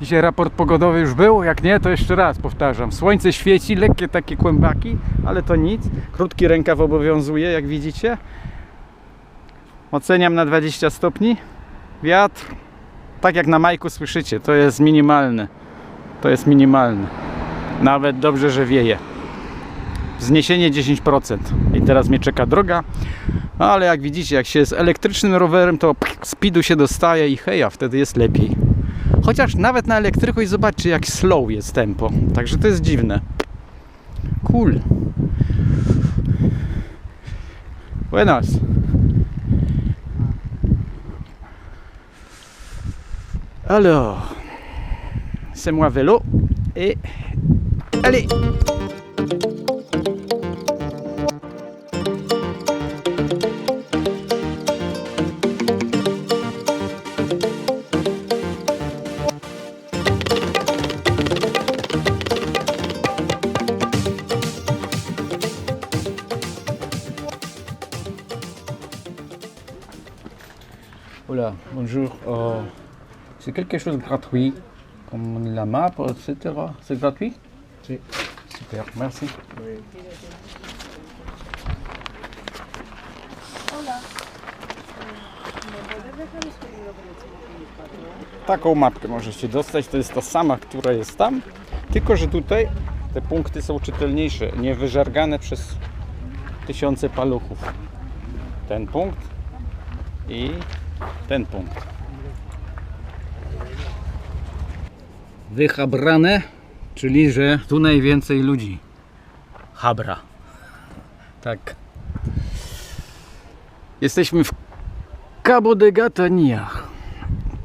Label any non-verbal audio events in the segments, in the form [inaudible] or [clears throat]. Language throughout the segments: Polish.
Dzisiaj raport pogodowy już był, jak nie, to jeszcze raz powtarzam. Słońce świeci, lekkie takie kłębaki, ale to nic. Krótki rękaw obowiązuje, jak widzicie. Oceniam na 20 stopni. Wiatr, tak jak na majku słyszycie, to jest minimalny. To jest minimalny. Nawet dobrze, że wieje. Wzniesienie 10%. I teraz mnie czeka droga. No ale jak widzicie, jak się jest elektrycznym rowerem, to speedu się dostaje i heja, wtedy jest lepiej. Chociaż nawet na elektryku i zobaczcie jak slow jest tempo. Także to jest dziwne. Cool. Buenas. Alors, c'est moi vélo et allez. Bonjour. Euh, c'est quelque chose de gratuit, comme la map, etc. C'est gratuit Oui. Super, merci. Taką mapkę możecie dostać, to jest ta sama, która jest tam, tylko że tutaj te punkty są czytelniejsze, nie wyżargane przez tysiące paluchów. Ten punkt i ten punkt. Wychabrane, czyli że tu najwięcej ludzi. Habra. Tak. Jesteśmy w Cabo de Gatania.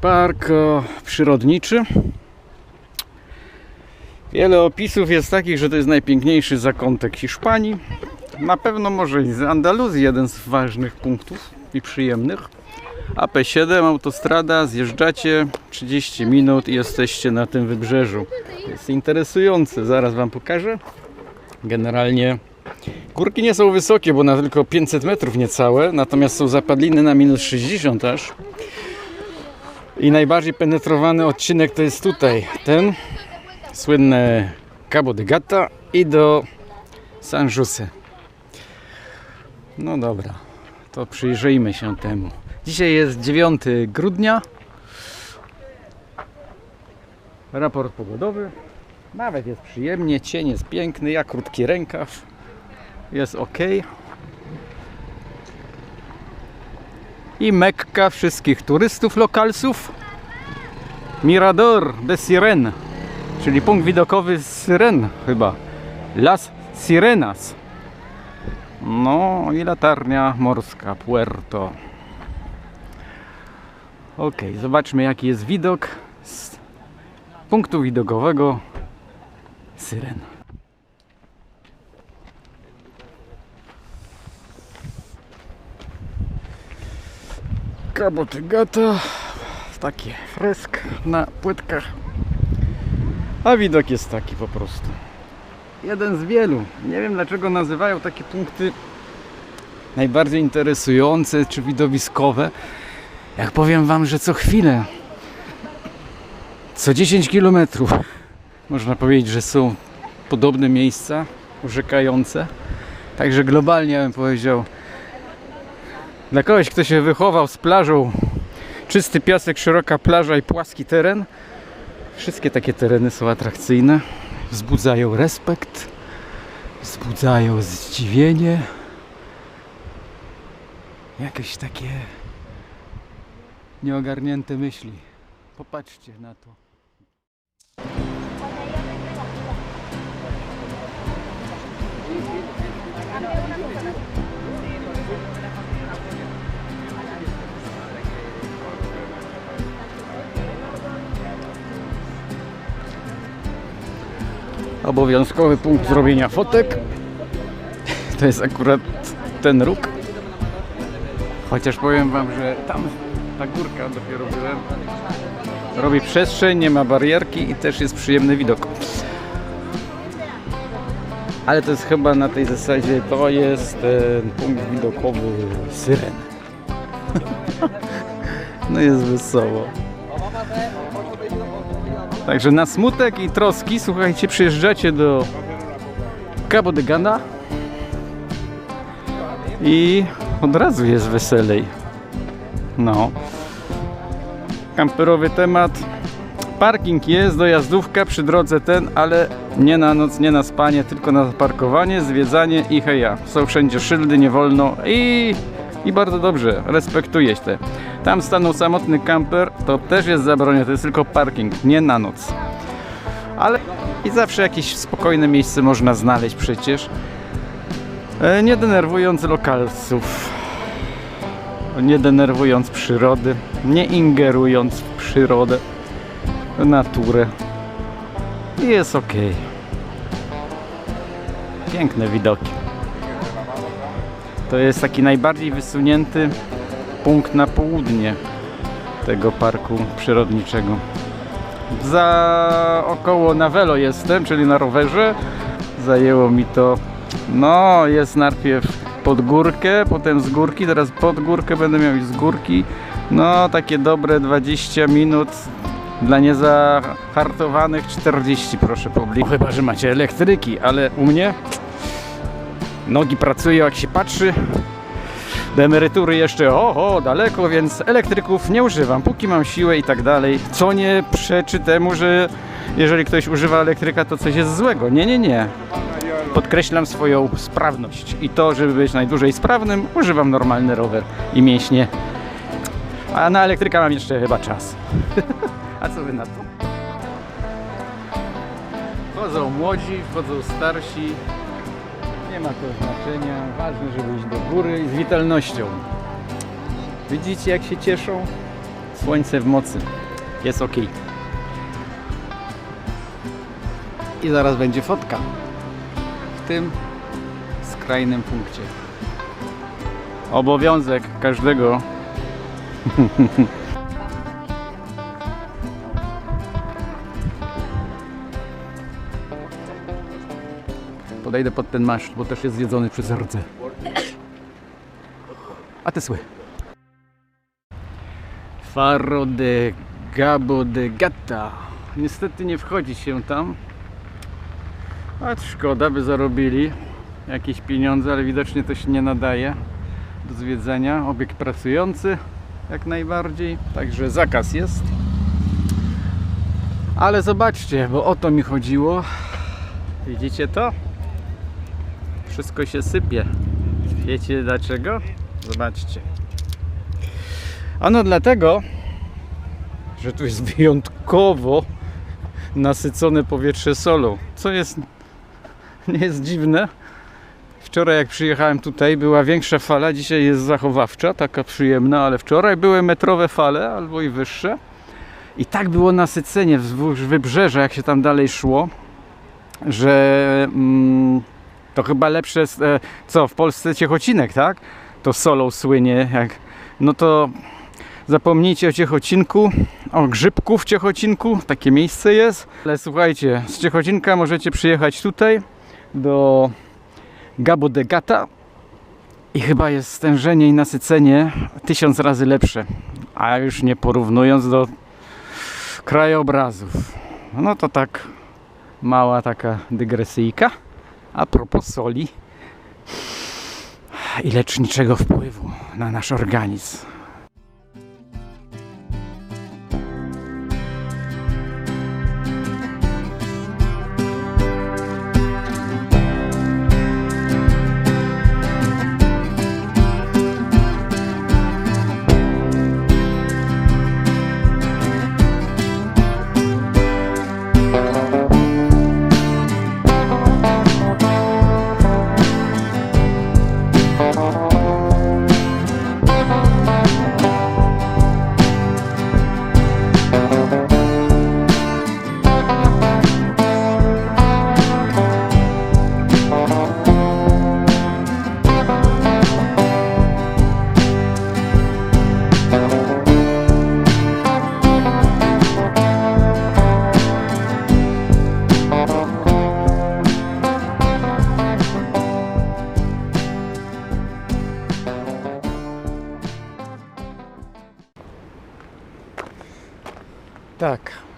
Park przyrodniczy. Wiele opisów jest takich, że to jest najpiękniejszy zakątek Hiszpanii. Na pewno może i z Andaluzji jeden z ważnych punktów i przyjemnych. AP7, autostrada, zjeżdżacie 30 minut i jesteście na tym wybrzeżu. Jest interesujące, zaraz Wam pokażę. Generalnie górki nie są wysokie, bo na tylko 500 metrów niecałe, natomiast są zapadliny na minus 60 aż. I najbardziej penetrowany odcinek to jest tutaj, ten słynne Cabo de Gata i do San Jose. No dobra, to przyjrzyjmy się temu. Dzisiaj jest 9 grudnia. Raport pogodowy. Nawet jest przyjemnie, cień jest piękny, ja krótki rękaw. Jest ok. I Mekka wszystkich turystów lokalsów. Mirador de Siren, czyli punkt widokowy z Syren chyba. Las Sirenas. No i latarnia morska Puerto. Ok, zobaczmy jaki jest widok z punktu widokowego Syren. Cabo de Gata, takie fresk na płytkach, a widok jest taki po prostu. Jeden z wielu. Nie wiem dlaczego nazywają takie punkty najbardziej interesujące czy widowiskowe. Jak powiem Wam, że co chwilę, co 10 km, można powiedzieć, że są podobne miejsca urzekające. Także globalnie bym powiedział, dla kogoś, kto się wychował z plażą, czysty piasek, szeroka plaża i płaski teren, wszystkie takie tereny są atrakcyjne, wzbudzają respekt, wzbudzają zdziwienie, jakieś takie nieogarnięte myśli. Popatrzcie na to. Obowiązkowy punkt zrobienia fotek. To jest akurat ten róg. Chociaż powiem Wam, że tam ta górka dopiero byłem. Robi przestrzeń, nie ma barierki i też jest przyjemny widok. Ale to jest chyba na tej zasadzie, to jest ten punkt widokowy Syren. [laughs] No jest wesoło. Także na smutek i troski, słuchajcie, przyjeżdżacie do Cabo de Gana i od razu jest weselej. No. Kamperowy temat. Parking jest, dojazdówka przy drodze ten, ale nie na noc, nie na spanie, tylko na parkowanie, zwiedzanie i heja. Są wszędzie szyldy, nie wolno i, i bardzo dobrze, respektujesz te. Tam stanął samotny kamper, to też jest zabronione, to jest tylko parking, nie na noc. Ale i zawsze jakieś spokojne miejsce można znaleźć przecież. E, Nie denerwując lokalców, nie denerwując przyrody, nie ingerując w przyrodę, w naturę. I jest ok. Piękne widoki. To jest taki najbardziej wysunięty punkt na południe tego parku przyrodniczego. Za około na velo jestem, czyli na rowerze. Zajęło mi to, no jest najpierw pod górkę, potem z górki, teraz pod górkę będę miał i z górki. No takie dobre 20 minut. Dla niezahartowanych 40 proszę pobliżej. Chyba, że macie elektryki, ale u mnie nogi pracują jak się patrzy. Do emerytury jeszcze oho, daleko, więc elektryków nie używam, póki mam siłę i tak dalej. Co nie przeczy temu, że jeżeli ktoś używa elektryka, to coś jest złego. Nie, nie, nie. Podkreślam swoją sprawność i to, żeby być najdłużej sprawnym, używam normalny rower i mięśnie. A na elektryka mam jeszcze chyba czas. [laughs] A co wy na to? Wchodzą młodzi, wchodzą starsi. Nie ma to znaczenia. Ważne, żeby iść do góry i z witalnością. Widzicie jak się cieszą? Słońce w mocy. Jest ok. I zaraz będzie fotka. Tym skrajnym punkcie. Obowiązek każdego [laughs] Podejdę pod ten maszt, bo też jest zjedzony przez rdze. A te sły. Faro de Gabo de Gata. Niestety nie wchodzi się tam. A szkoda, by zarobili jakieś pieniądze, ale widocznie to się nie nadaje do zwiedzenia. Obiekt pracujący jak najbardziej, także zakaz jest. Ale zobaczcie, bo o to mi chodziło. Widzicie to? Wszystko się sypie. Wiecie dlaczego? Zobaczcie. Ano dlatego, że tu jest wyjątkowo nasycone powietrze solą. Co jest [laughs] nie jest dziwne. Wczoraj jak przyjechałem tutaj była większa fala, dzisiaj jest zachowawcza, taka przyjemna, ale wczoraj były metrowe fale albo i wyższe. I tak było nasycenie wzdłuż wybrzeża, jak się tam dalej szło, że mm, to chyba lepsze, e, co w Polsce Ciechocinek, tak? To solą słynie, jak, no to zapomnijcie o Ciechocinku, o grzybku w Ciechocinku, takie miejsce jest. Ale słuchajcie, z Ciechocinka możecie przyjechać tutaj do Gabo de Gata i chyba jest stężenie i nasycenie tysiąc razy lepsze, a już nie porównując do krajobrazów. No to tak mała taka dygresyjka. A propos soli i leczniczego wpływu na nasz organizm.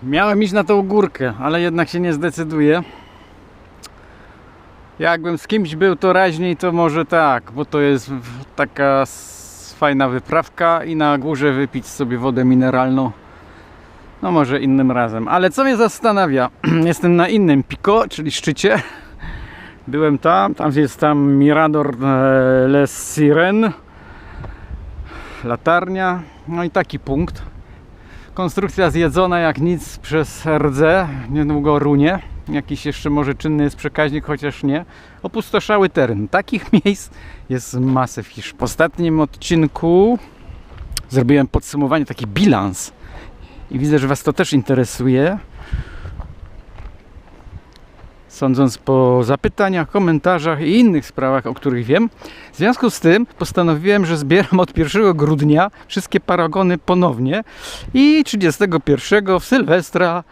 Miałem iść na tą górkę, ale jednak się nie zdecyduję. Jakbym z kimś był, to raźniej to może tak, bo to jest taka fajna wyprawka i na górze wypić sobie wodę mineralną. No może innym razem. Ale co mnie zastanawia, [clears throat] jestem na innym piko, czyli szczycie. [laughs] Byłem tam, tam jest tam Mirador e, Les Siren, latarnia, no i taki punkt. Konstrukcja zjedzona jak nic przez rdze, niedługo runie. Jakiś jeszcze może czynny jest przekaźnik, chociaż nie. Opustoszały teren. Takich [laughs] miejsc jest masę w Hisz. W ostatnim odcinku zrobiłem podsumowanie, taki bilans. I widzę, że Was to też interesuje. Sądząc po zapytaniach, komentarzach i innych sprawach, o których wiem. W związku z tym postanowiłem, że zbieram od 1 grudnia wszystkie paragony ponownie i 31 w Sylwestra,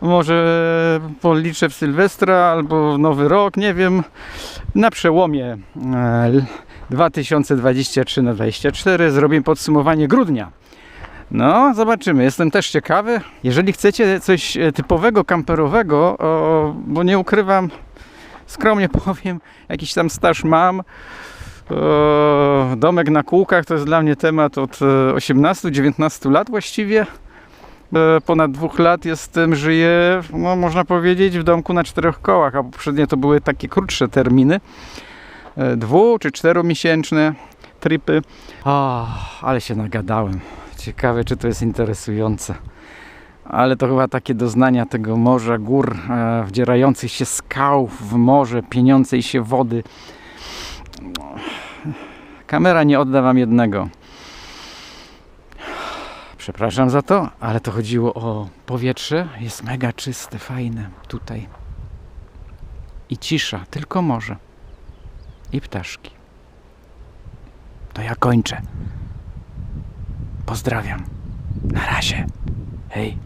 może policzę w Sylwestra albo w Nowy Rok, nie wiem, na przełomie e, 2023 na 24 zrobię podsumowanie grudnia. No, zobaczymy. Jestem też ciekawy. Jeżeli chcecie coś e, typowego kamperowego, o, bo nie ukrywam, skromnie [laughs] powiem, jakiś tam staż mam. O, domek na kółkach to jest dla mnie temat od e, 18-19 lat właściwie. E, Ponad dwóch lat jestem, żyję, no można powiedzieć, w domku na czterech kołach, a poprzednie to były takie krótsze terminy. e, Dwu czy czteromiesięczne tripy. O, ale się nagadałem. Ciekawe, czy to jest interesujące. Ale to chyba takie doznania tego morza, gór, e, wdzierających się skał w morze, pieniącej się wody. Kamera nie odda wam jednego. Przepraszam za to, ale to chodziło o powietrze. Jest mega czyste, fajne tutaj. I cisza, tylko morze. I ptaszki. To ja kończę. Pozdrawiam. Na razie. Hej.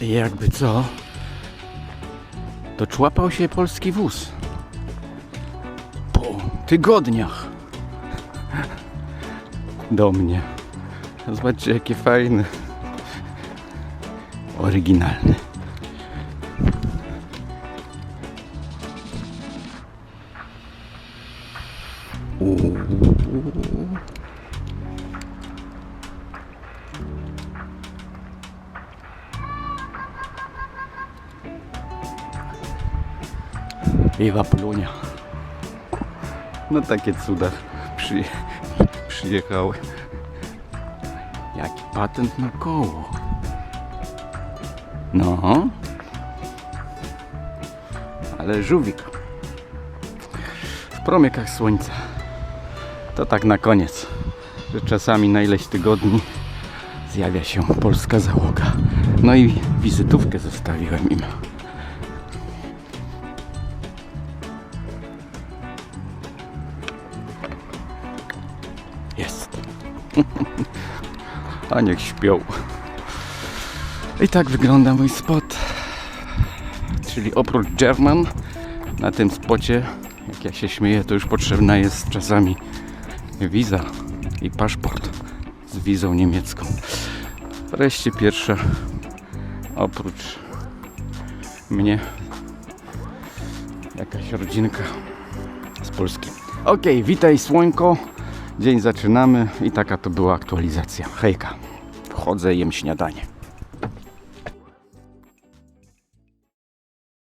Jakby co? Doczłapał się polski wóz. Po tygodniach. Do mnie. Zobaczcie, jakie fajne. Oryginalne. Ewa Polonia. No takie cuda przy, przyjechały. Jaki patent na koło. No. Ale żółwik. W promykach słońca. To tak na koniec. Że czasami na ileś tygodni zjawia się polska załoga. No i wizytówkę zostawiłem im. A niech śpią. I tak wygląda mój spot. Czyli oprócz German na tym spocie, jak ja się śmieję, to już potrzebna jest czasami wiza i paszport z wizą niemiecką. Wreszcie pierwsza oprócz mnie jakaś rodzinka z Polski. Okej, witaj słońko. Dzień zaczynamy i taka to była aktualizacja. Hejka. Wchodzę, jem śniadanie.